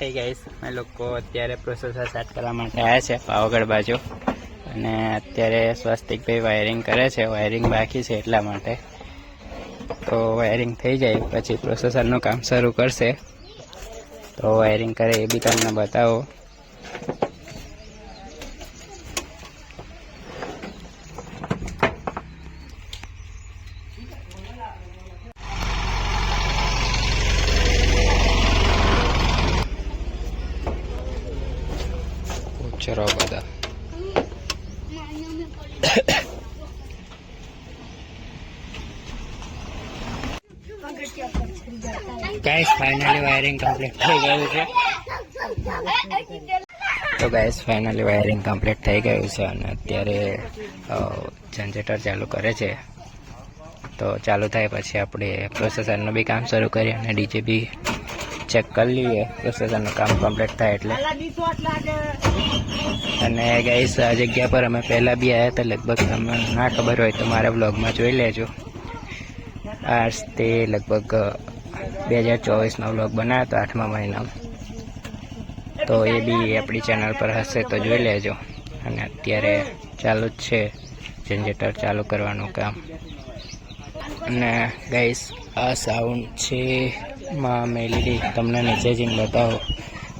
થઈ ગઈ અમે લોકો અત્યારે પ્રોસેસર સ્ટાર્ટ કરવા માટે આવ્યા છે પાવાગઢ બાજુ. અને અત્યારે સ્વસ્તિકભાઈ વાયરિંગ કરે છે વાયરિંગ બાકી છે એટલા માટે. તો વાયરિંગ થઈ જાય, પછી પ્રોસેસરનું કામ શરૂ કરશે. તો વાયરિંગ કરે એ બી તમને બતાવો. ઉચરો બધા ગાઈસ ફાઇનલી વાયરિંગ કમ્પ્લીટ થઈ ગયું છે. તો ગાઈસ ફાઇનલી વાયરિંગ કમ્પ્લીટ થઈ ગયું છે અને અત્યારે જનરેટર ચાલુ કરે છે. તો ચાલુ થાય પછી આપણે પ્રોસેસરનું બી કામ શરૂ કરીએ અને ડીજે બી ચેક કરી લઈએ. પ્રોસેસરનું કામ કમ્પ્લીટ થાય એટલે. અને ગાઈસ આ જગ્યા પર અમે પહેલાં બી આવ્યા હતા. લગભગ તમને ના ખબર હોય તો મારા બ્લોગમાં જોઈ લેજો. આ તે લગભગ બે હજાર ચોવીસનો બ્લોગ બનાવ્યો હતો, આઠમા મહિનામાં. તો એ બી આપણી ચેનલ પર હશે તો જોઈ લેજો. અને અત્યારે ચાલુ જ છે. જનરેટર ચાલુ કરવાનું કામ. અને ગાઈસ આ સાઉન્ડ છે માં મેલેડી તમને નીચે જઈને બતાવો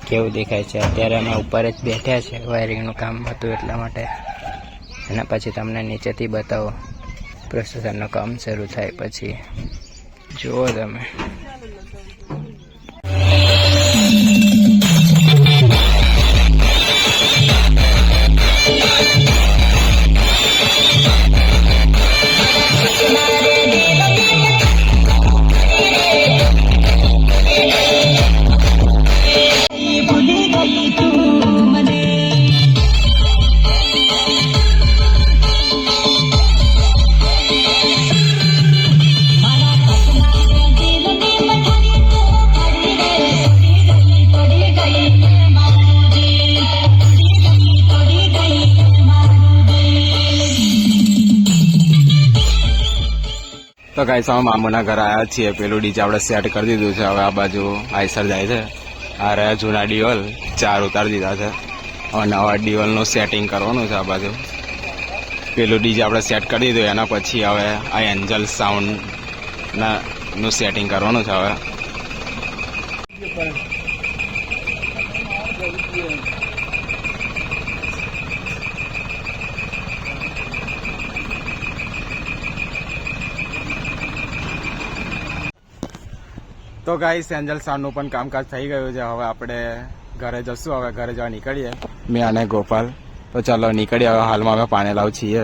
કેવું દેખાય છે. અત્યારે અમે ઉપર જ બેઠ્યા છે વાયરિંગનું કામ હતું એટલા માટે. એના પછી તમને નીચેથી બતાવો. પ્રોસેસરનું કામ શરૂ થાય પછી. જુઓ તમે. તો ગાઈસ, અમે મામુના ઘર આવ્યા છીએ. પેલું ડીજે આપણે સેટ કરી દીધું છે. હવે આ બાજુ આઈસર જાય છે. આ રહ્યા જૂના ડીવલ ચાર ઉતારી દીધા છે. હવે નવા ડીઓલનું સેટિંગ કરવાનું છે આ બાજુ. પેલું ડીજે આપણે સેટ કરી દીધું. એના પછી હવે આ એન્જલ સાઉન્ડનું સેટિંગ કરવાનું છે હવે. તો ગાઈસ એન્જલ સાઉન્ડનું પણ કામકાજ થઈ ગયું છે. હવે આપણે ઘરે જશું, હવે ઘરે જવા નીકળીએ. મેં અને ગોપાલ. તો ચાલો નીકળીએ, હવે હાલમાં અમે પાણી લાવ છીએ.